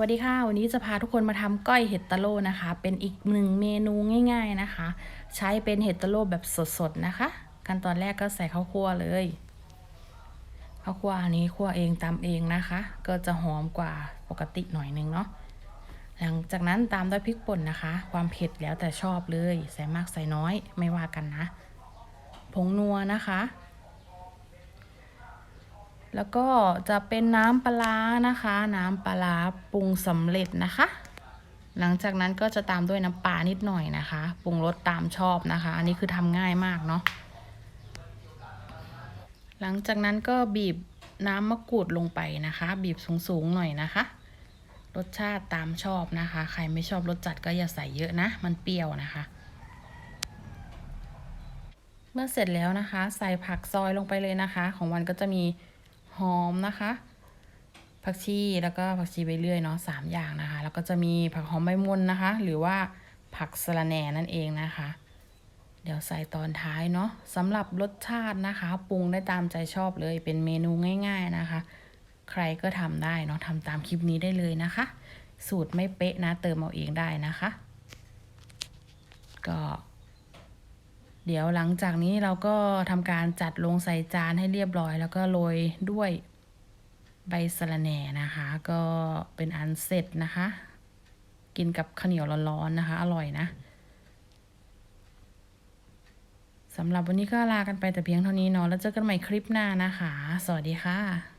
วัสดีค่ะ วันนี้จะพาทุกคนมาทำก้อยเห็ดตะโลนะคะ เป็นอีกหนึ่งเมนูง่าย ๆนะคะ ใช้เป็นเห็ดตะโลแบบสดๆนะคะขั้นตอนแรกก็ใส่ข้าวคั่วเลยข้าวคั่วอันนี้คั่วเองตำเองนะคะ ก็จะหอมกว่าปกติหน่อยนึงเนาะหลังจากนั้นตามด้วยพริกป่นนะคะ ความเผ็ดแล้วแต่ชอบเลย ใส่มากใส่น้อยไม่ว่ากันนะ ผงนัวนะคะ แล้วก็จะเป็นน้ำปลานะคะ น้ำปลาปรุงสำเร็จนะคะ หลังจากนั้นก็จะตามด้วยน้ำปลานิดหน่อยนะคะ ปรุงรสตามชอบนะคะ อันนี้คือทำง่ายมากเนาะหลังจากนั้นก็บีบน้ำมะกรูดลงไปนะคะ บีบสูงๆหน่อยนะคะ รสชาติตามชอบนะคะ ใครไม่ชอบรสจัดก็อย่าใส่เยอะนะ มันเปรี้ยวนะคะ เมื่อเสร็จแล้วนะคะ ใส่ผักซอยลงไปเลยนะคะ ของวันก็จะมี หอมนะคะผักชีแล้วก็ผักชีใบเลื่อยเนาะสามอย่างนะคะ แล้วก็จะมีผักหอมใบมนนะคะ หรือว่าผักสะระแหน่นั่นเองนะคะ เดี๋ยวใส่ตอนท้ายเนาะสำหรับรสชาตินะคะปรุงได้ตามใจชอบเลยเป็นเมนูง่าย ๆนะคะ ใครก็ทำได้เนาะทำตามคลิปนี้ได้เลยนะคะ สูตรไม่เป๊ะนะเติมเอาเองได้นะคะ ก็ เดี๋ยวหลังจากนี้เราก็ทำการจัดลงใส่จานให้เรียบร้อย แล้วก็โรยด้วยใบสะระแหน่นะคะ ก็เป็นอันเสร็จนะคะ กินกับข้าวเหนียวร้อนๆนะคะ อร่อยนะสำหรับวันนี้ก็ลากันไปแต่เพียงเท่านี้เนาะแล้วเจอกันใหม่คลิปหน้านะคะ สวัสดีค่ะ